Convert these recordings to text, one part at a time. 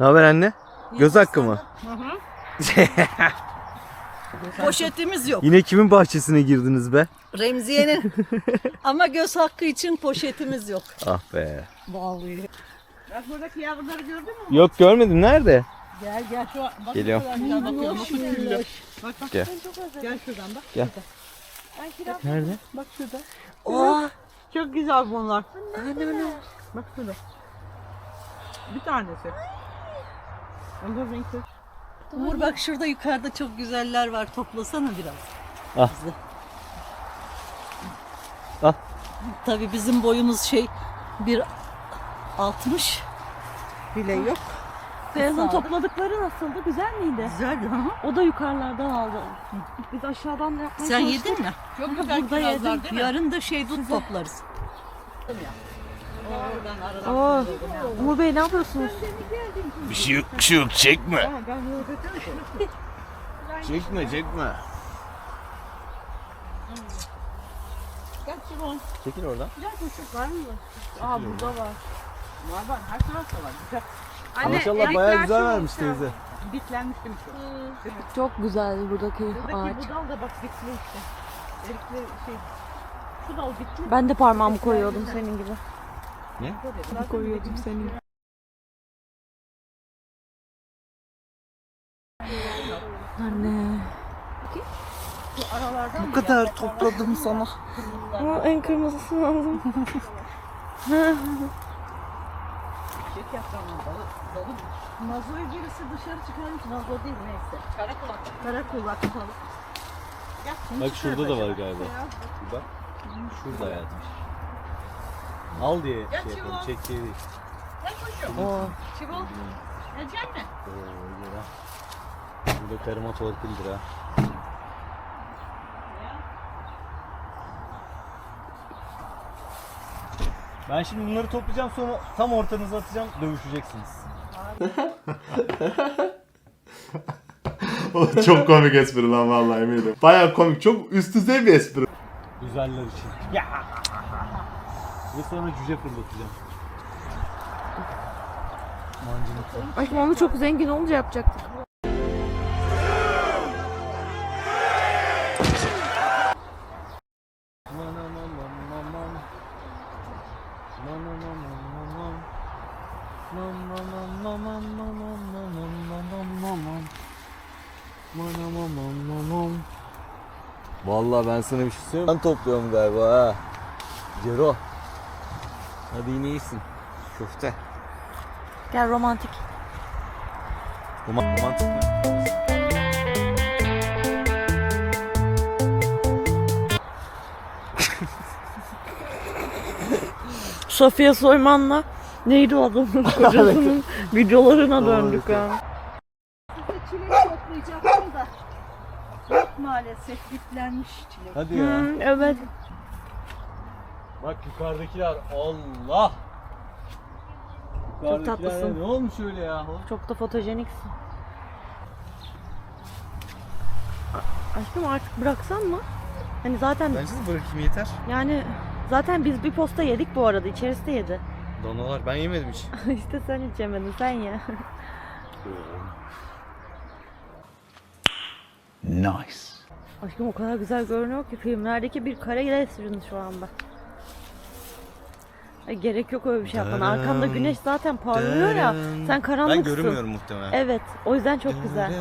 Ne haber anne? Göz hakkı mı? Poşetimiz yok. Yine kimin bahçesine girdiniz be? Remziye'nin. Ama göz hakkı için poşetimiz yok. Ah be. Vallahi. Bak buradaki yavruları gördün mü? Yok görmedim. Nerede? Gel gel şu bak Geliyorum. şu kadar güzel. Bak. Bak bak. Gel. Gel şuradan bak. Gel. Nerede? Bak şurada. Aa, Çok güzel bunlar. Bak şurada. Bir tanesi. Ama renkli. Umur bak şurada yukarıda çok güzeller var. Toplasana biraz. Ah. Bize. Al. Tabii bizim boyumuz şey bir 60 bile yok. Beyazın topladıkları nasıldı? Güzel miydi? Güzel ha. O da yukarılardan aldı. Biz aşağıdan yapmaya Sen çalıştık. yedin mi? Çok güzel Burada yedim. değil mi? Yarın da şey dut toplarız. Oo. Umur Bey ne yapıyorsunuz? Bir şey yok, bir şey yok. Çekme. Çekme, çekme. Çekil oradan. Aa burada var. Var var. Her tarafta var. Güzel. Maşallah bayağı güzel vermiş teyze. Bitlenmiş demiş o. Çok güzel buradaki Buradaki ağaç. bu dal da bak bitli işte. Erikli şey. Şu dal bitli. Ben de parmağımı koyuyordum senin gibi. Ne? Koyuyordum senin gibi. Anne. Aralardan Bu kadar topladım sana. Ama en kırmızısını aldım. çiçek yaprağının dalı. dalı. Nazo'yu birisi dışarı çıkarmış. Nazo değil neyse. Karakulak. Karakulak dalı. Bak şurada da var galiba. Bir bak. Şurada yatmış. Al diye şey yapalım. Çek diye değil. Gel kuşum. Oo. Çivol. Gelecek mi? Oo, yara. Burada karıma torpildir ha. Ben şimdi bunları toplayacağım sonra tam ortanıza atacağım dövüşeceksiniz. O çok komik espri lan vallahi eminim. Baya komik. Çok üst düzey bir espri. Güzeller için. Ya! Ve sonra cüce fırlatacağım. Mancınıkla. Aşkım onu çok zengin olunca yapacaktık. Vallahi ben sana bir şey söyleyeyim. Ben topluyorum galiba ha. Cero. Hadi yine iyisin. Köfte. Gel romantik. Roman- Romantik mi? Safiye Soyman'la neydi o adamın kocasının videolarına döndük ya. Size çilek toplayacaktım da. Yok maalesef bitlenmiş çilek. Hadi ya. Hı, evet. Bak yukarıdakiler Allah. Yukarıdakiler tatlısın. Ne olmuş öyle ya? Çok da fotojeniksin. A- Aşkım artık bıraksan mı? Hani zaten Bence de bırakayım yeter. yani zaten biz bir posta yedik bu arada. İçerisi de yedi. Donalar ben yemedim hiç. işte sen içemedin sen ye. Nice. Aşkım o kadar güzel görünüyor ki filmlerdeki bir kare resmin şu anda. Ay, gerek yok öyle bir şey yapmana. Arkanda güneş zaten parlıyor ya. Sen karanlıksın. Ben görünmüyorum muhtemelen. Evet. O yüzden çok güzel.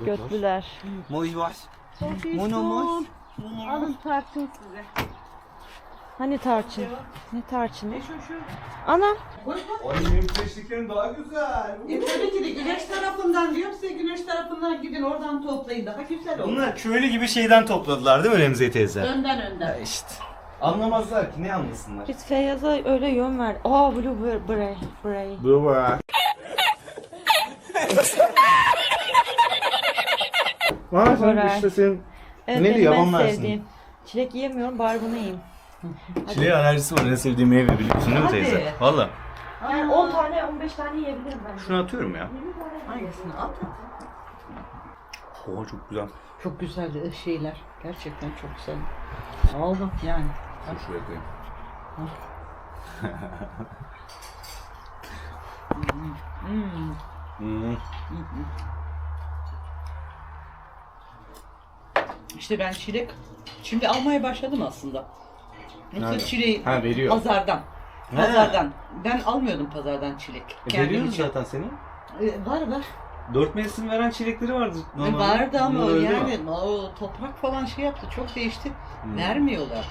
Götlüler. Moş var. Mono moş. Alın tartın size. Hani tarçın? Ne tarçını? Anam. Benim seçtiklerim daha güzel. E tabii ki de güneş tarafından diyorum size güneş tarafından gidin oradan toplayın daha güzel olur. Bunlar köylü gibi şeyden topladılar değil mi Remziye teyze? Önden önden. işte. Anlamazlar ki ne anlasınlar. Biz Feyyaz'a öyle yön ver. Aa blueberry. Bray. Bu var. Aa sen Börer. işte senin Evet Ne benim diyor, en sevdiğim. Çilek yiyemiyorum bari bunu yiyeyim. Çileğe alerjisi var. En sevdiğim meyve biliyorsun değil mi teyze? Valla. Yani 10 tane 15 tane yiyebilirim ben. Şunu atıyorum ya. Hangisini at? Oha çok güzel. Çok güzel şeyler. Gerçekten çok güzel. Aldım yani. Dur şuraya koyayım. Hmm. Hmm. İşte ben çilek şimdi almaya başladım aslında. Yoksa Nerede? çileği Ha, veriyor. pazardan. Pazardan. Ben almıyordum pazardan çilek. E, Kendim veriyoruz için. zaten seni. E, var var. Dört mevsim veren çilekleri vardı. E, normalde. vardı ama Bunlar yani o toprak falan şey yaptı. Çok değişti. Hmm. Vermiyorlar.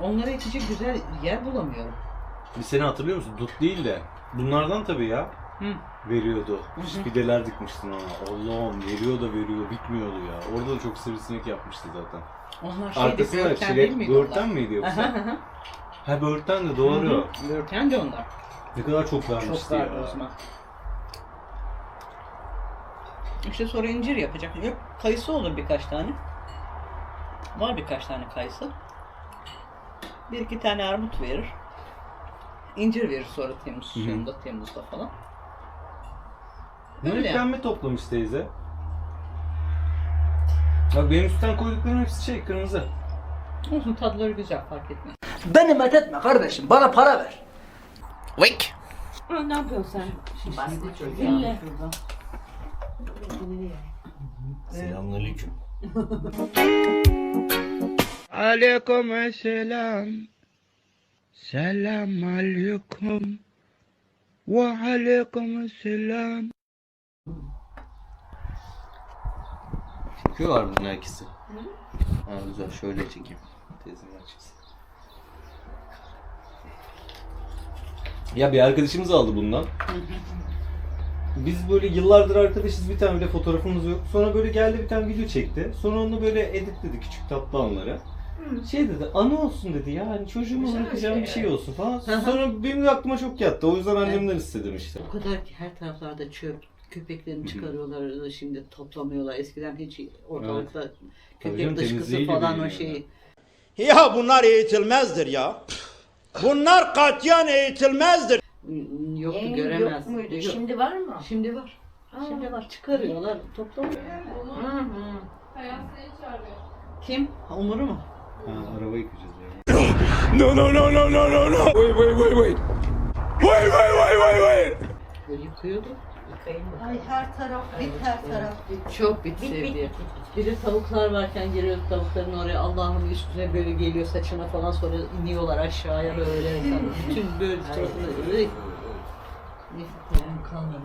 Onlara ekecek güzel yer bulamıyorum. Bir seni hatırlıyor musun? Dut değil de. Bunlardan tabii ya. Hı. Veriyordu. Fideler dikmiştin ona. Allah'ım veriyor da veriyor bitmiyordu ya. Orada da çok sivrisinek yapmıştı zaten. Onlar şeydi, Arkasında böğürtlen değil çilek miydi onlar? miydi yoksa? aha. ha böğürten de doğru. Böğürtlen de onlar. Ne kadar çok vermişti Çok vardı ya. o zaman. İşte sonra incir yapacak. Yok kayısı olur birkaç tane. Var birkaç tane kayısı. Bir iki tane armut verir. İncir verir sonra Temmuz Hı hı. sonunda Temmuz'da falan. Ne Öyle. pembe toplamış teyze. Bak benim üstten koyduklarım hepsi şey kırmızı. Olsun tadları güzel fark etmez. Beni methetme kardeşim. Bana para ver. Ne yapıyorsun sen? Çocuk. Dinle. Selamünaleyküm. Aleyküm selam. Selam aleyküm. Ve aleyküm selam. Çekiyorlar bunun herkesi. Ha güzel şöyle çekeyim. Teyzeler çıksın. Ya bir arkadaşımız aldı bundan. Biz böyle yıllardır arkadaşız bir tane bile fotoğrafımız yok. Sonra böyle geldi bir tane video çekti. Sonra onu böyle editledi küçük tatlı anları. Şey dedi anı olsun dedi ya hani çocuğuma Güzel bırakacağım şey bir şey ya. olsun falan. hı. Sonra benim de aklıma çok yattı. O yüzden annemden istedim işte. O kadar ki her taraflarda çöp, köpeklerini çıkarıyorlar şimdi toplamıyorlar. Eskiden hiç ortalıkta Tabii köpek canım, dışkısı falan o şeyi. Ya bunlar eğitilmezdir ya. Bunlar katiyen eğitilmezdir. Yoktu Ee, göremez. Yok muydu? Yok. Şimdi var mı? Şimdi var. Şimdi var. Çıkarıyorlar, toplamıyor. Hı hı. Kim? Umur'u mu? Ha, araba yıkayacağız ya. No no no no no no no. Wait wait wait wait. Wait wait wait wait wait. Böyle yıkıyordu. Ay her taraf bit her taraf bit. Çok bit Bit, bit, sevdi. bit, Bir de tavuklar varken giriyor tavukların oraya Allah'ım üstüne böyle geliyor saçına falan sonra iniyorlar aşağıya böyle. Bütün böyle. Neyse param kalmadı.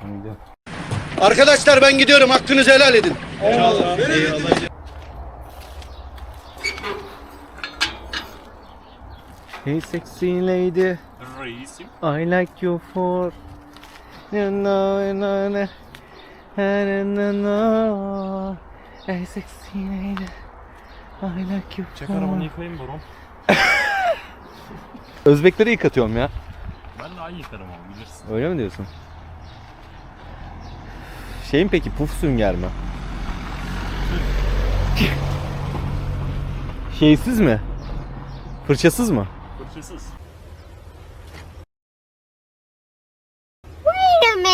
Hadi. Arkadaşlar ben gidiyorum. Hakkınızı helal edin. Hey sexy lady. I like you for. You know, you know, you know. No, no, no. Hey sexy lady. I like you Çek for. arabanı yıkayayım Borom. Özbekleri yıkatıyorum ya. Ben daha iyi yıkarım ama bilirsin. Öyle mi diyorsun? Şeyin peki puf sünger mi? Şeysiz mi? Fırçasız mı? Fırçasız.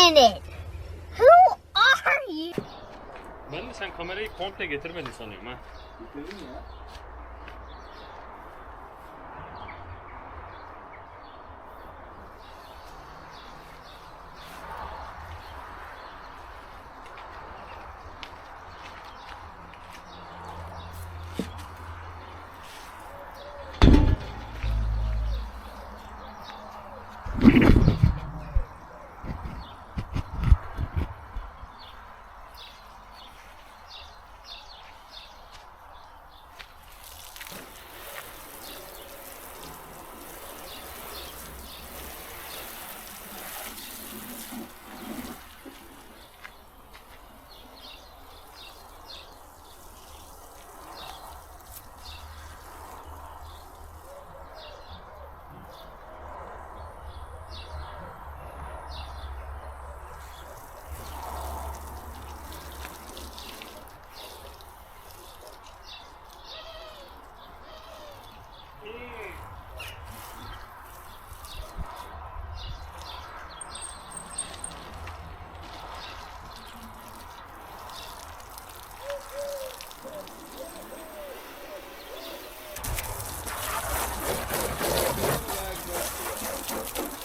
Minute. Who are you? Ben de sen kamerayı komple getirmedin sanıyorum ha.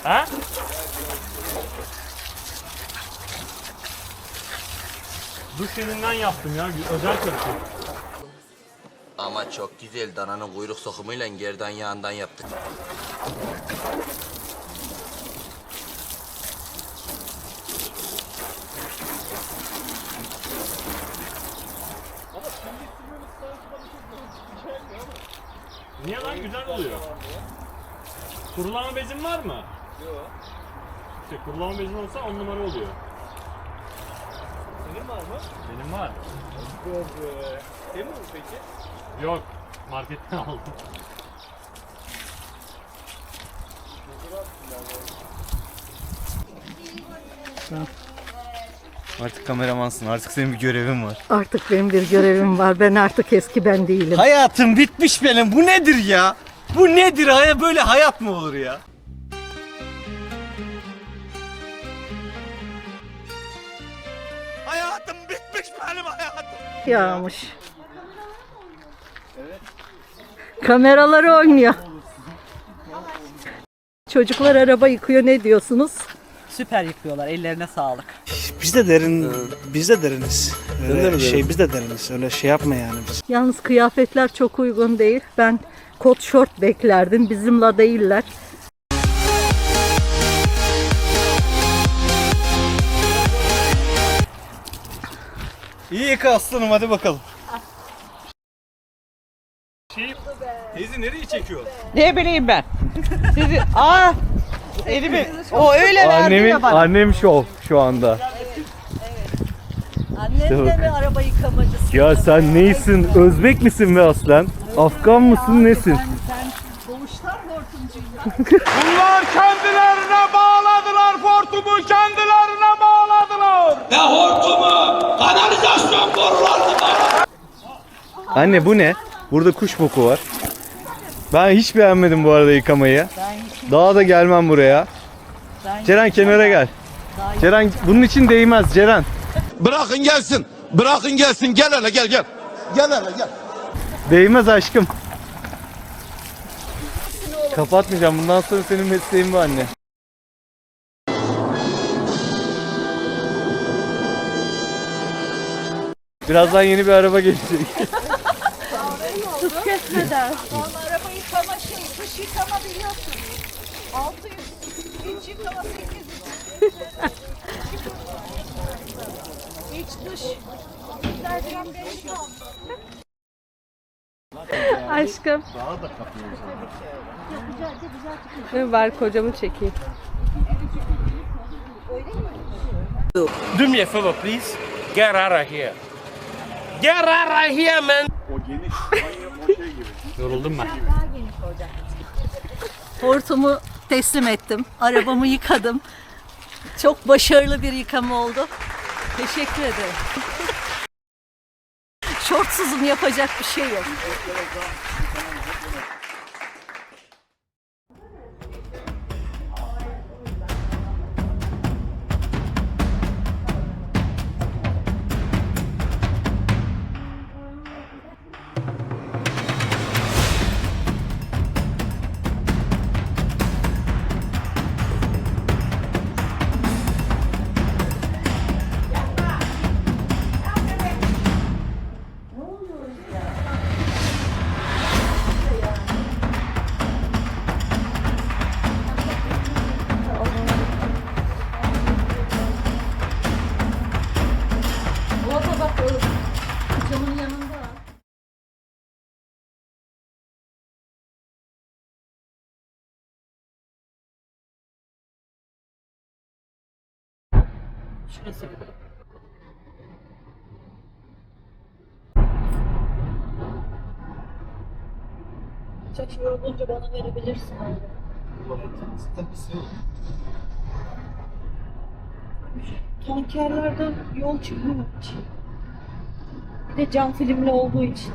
Ha? Duş jelinden yaptım ya. Özel karışım. Ama çok güzel dananın kuyruk sokumuyla gerdan yağından yaptık. Niye lan güzel oluyor? Kurulama bezin var mı? Yok. İşte kurulama bezin olsa on numara oluyor. Senin var mı? Benim var. Değil mi peki? Yok. Marketten aldım. Artık kameramansın. Artık senin bir görevin var. Artık benim bir görevim var. Ben artık eski ben değilim. Hayatım bitmiş benim. Bu nedir ya? Bu nedir? Haya böyle hayat mı olur ya? Benim hayatım. Yağmış. Kameraları oynuyor. Çocuklar araba yıkıyor ne diyorsunuz? Süper yıkıyorlar. Ellerine sağlık. Biz de derin, biz de deriniz. Öyle şey biz de deriniz. Öyle şey yapma yani biz. Yalnız kıyafetler çok uygun değil. Ben kot şort beklerdim. Bizimle değiller. İyi yıka aslanım hadi bakalım. Şey, Teyze nereye çekiyor? Ne bileyim ben. Sizi... Aa! Elimi... O öyle verdi Annemin, ya bana. annem şov şu anda. Annem de mi araba yıkamacısı? Ya sen neysin? Özbek misin be aslan? Afgan mısın nesin? Doğuştan hortumcuyum. Bunlar kendilerine bağladılar hortumu kendilerine bağladılar. Ne hortumu? Kanalizasyon borularını Anne bu ne? Burada kuş boku var. Ben hiç beğenmedim bu arada yıkamayı. Daha da gelmem buraya. Ceren kenara gel. Ceren bunun için değmez Ceren. Bırakın gelsin. Bırakın gelsin. Gel hele gel gel. Gel hele gel. Değmez aşkım. Kapatmayacağım. Bundan sonra senin mesleğin bu anne. Birazdan yeni bir araba gelecek. araba yıkama şey, dış yıkama biliyorsun. 600, iç yıkama 800. İç dış. Derken 500. Aşkım. Ver kocamı çekeyim. Do me a favor please. Get out of here. Get out of here man. yoruldum ben. Hortumu teslim ettim. Arabamı yıkadım. Çok başarılı bir yıkama oldu. Teşekkür ederim. Şortsuzum yapacak bir şey yok. Şurası. Saç yorulunca bana verebilirsin. Tankerlerden yol çıkmıyor hiç. Bir de cam filmli olduğu için.